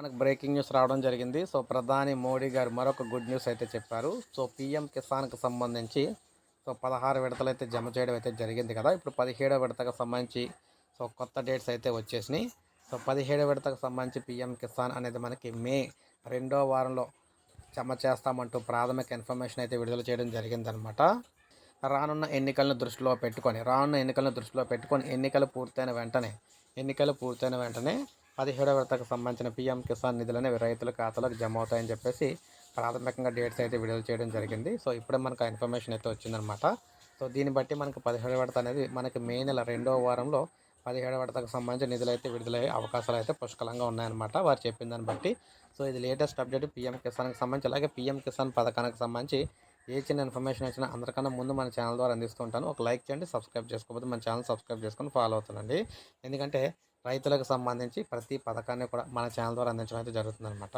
మనకు breaking news రావడం జరిగింది. సో ప్రధాని మోడీ గారు మరొక గుడ్ న్యూస్ అయితే చెప్పారు. సో పిఎం కిసాన్కి సంబంధించి సో పదహారు విడతలు అయితే జమ చేయడం అయితే జరిగింది కదా. ఇప్పుడు పదిహేడో విడతకు సంబంధించి సో కొత్త డేట్స్ అయితే వచ్చేసినాయి. సో పదిహేడో విడతకు సంబంధించి పిఎం కిసాన్ అనేది మనకి మే రెండో వారంలో జమ చేస్తామంటూ ప్రాథమిక ఇన్ఫర్మేషన్ అయితే విడుదల చేయడం జరిగిందనమాట. రానున్న ఎన్నికలను దృష్టిలో పెట్టుకొని రానున్న ఎన్నికలను దృష్టిలో పెట్టుకొని ఎన్నికలు పూర్తయిన వెంటనే ఎన్నికలు పూర్తయిన వెంటనే పదిహేడవ విడతకు సంబంధించిన పీఎం కిసాన్ నిధులనే రైతుల ఖాతాలకు జమ అవుతాయని చెప్పేసి ప్రాథమికంగా డేట్స్ అయితే విడుదల చేయడం జరిగింది. సో ఇప్పుడే మనకు ఆ ఇన్ఫర్మేషన్ అయితే వచ్చిందనమాట సో దీన్ని బట్టి మనకు పదిహేడు విడత అనేది మనకి మే నెల రెండవ వారంలో పదిహేడు విడతకు సంబంధించిన నిధులు అయితే విడుదలయ్యే అవకాశాలు అయితే పుష్కలంగా ఉన్నాయన్నమాట వారు చెప్పిన దాన్ని బట్టి. సో ఇది లేటెస్ట్ అప్డేట్ పీఎం కిసాన్కి సంబంధించి అలాగే పీఎం కిసాన్ పథకానికి సంబంధించి ఏ చిన్న ఇన్ఫర్మేషన్ వచ్చినా అందరికన్నా ముందు మన ఛానల్ ద్వారా అందిస్తుంటాను ఒక లైక్ చేయండి సబ్స్క్రైబ్ చేసుకోకపోతే మన ఛానల్ సబ్స్క్రైబ్ చేసుకొని ఫాలో అవుతుందండి ఎందుకంటే రైతులకు సంబంధించి ప్రతి పథకాన్ని కూడా మన ఛానల్ ద్వారా అందించడం అయితే జరుగుతుందన్నమాట.